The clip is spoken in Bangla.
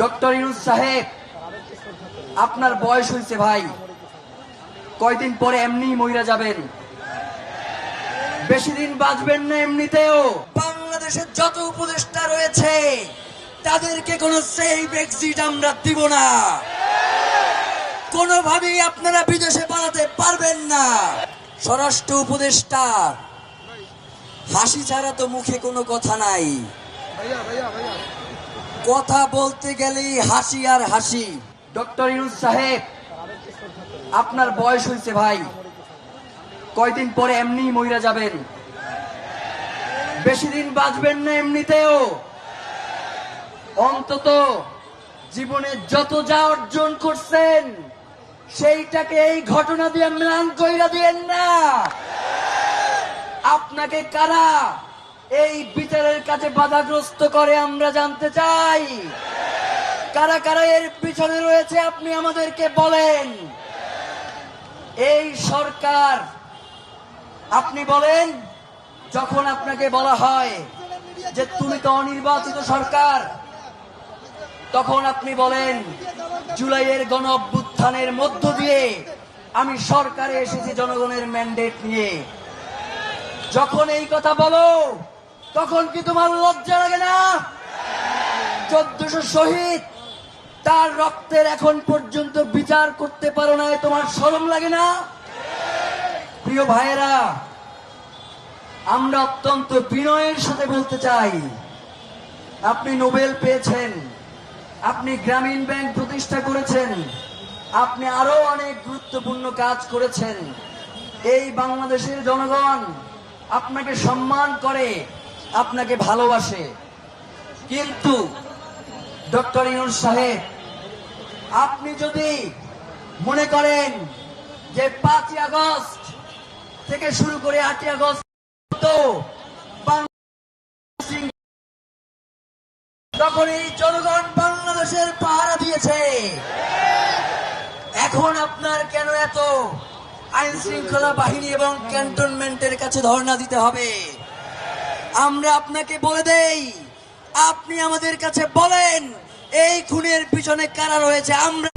ডক্টর ইউনুস সাহেব, আপনার বয়স হয়েছে ভাই। কয়দিন পরে এমনি মইরা যাবেন। বেশি দিন বাঁচবেন না এমনিতেও। বাংলাদেশের যত উপদেষ্টা রয়েছে, তাদেরকে কোনো সেফ এক্সিট আমরা দিব না। কোনোভাবেই আপনারা বিদেশে পালাতে পারবেন না। স্বরাষ্ট্র উপদেষ্টা হাসি ছাড়া তো মুখে কোনো কথা নাই। কথা বলতে গেলেই হাসি আর হাসি। ডক্টর ইউনুস সাহেব, আপনার বয়স হয়েছে ভাই। কয়দিন পরে এমনি মইরা যাবেন। বেশি দিন বাঁচবেন না এমনিতেও। অন্তত জীবনে যত যা অর্জন করছেন, সেইটাকে এই ঘটনা দিয়ে ম্লান কইরা দিয়েন না। আপনাকে কারা এই বিচারের কাছে বাধাগ্রস্ত করে আমরা জানতে চাই, কারা কারা এর পিছনে রয়েছে আপনি আমাদেরকে বলেন। এই সরকার, আপনি বলেন, যখন আপনাকে বলা হয় যে তুমি তো অনির্বাচিত সরকার, তখন আপনি বলেন, জুলাইয়ের গণ অভ্যুত্থানের মধ্য দিয়ে আমি সরকারে এসেছি জনগণের ম্যান্ডেট নিয়ে। যখন এই কথা বলো তখন কি তোমার লজ্জা লাগে না? চোদ্দশো শহীদ, তার রক্তের এখন পর্যন্ত বিচার করতে পারো না তোমার শরম লাগে না? প্রিয় ভাইয়েরা, আমরা অত্যন্ত বিনয়ের সাথে বলতে চাই, আপনি নোবেল পেয়েছেন, আপনি গ্রামীণ ব্যাংক প্রতিষ্ঠা করেছেন, আপনি আরও অনেক গুরুত্বপূর্ণ কাজ করেছেন। এই বাংলাদেশের জনগণ আপনাকে সম্মান করে আপনাকে ভালোবাসে। কিন্তু, ডক্টর ইউনুস সাহেব, আপনি যদি মনে করেন যে পাঁচই আগস্ট থেকে শুরু করে আটই আগস্ট তো বাংলাদেশ তখন এই জনগণ বাংলাদেশের পাহারা দিয়েছে। এখন আপনার কেন এত আইন শৃঙ্খলা বাহিনী এবং ক্যান্টনমেন্টের কাছে ধর্ণা দিতে হবে? আমরা আপনাকে বলে দেই আপনি আমাদের কাছে বলেন এই খুনের পিছনে কারা রয়েছে? আমরা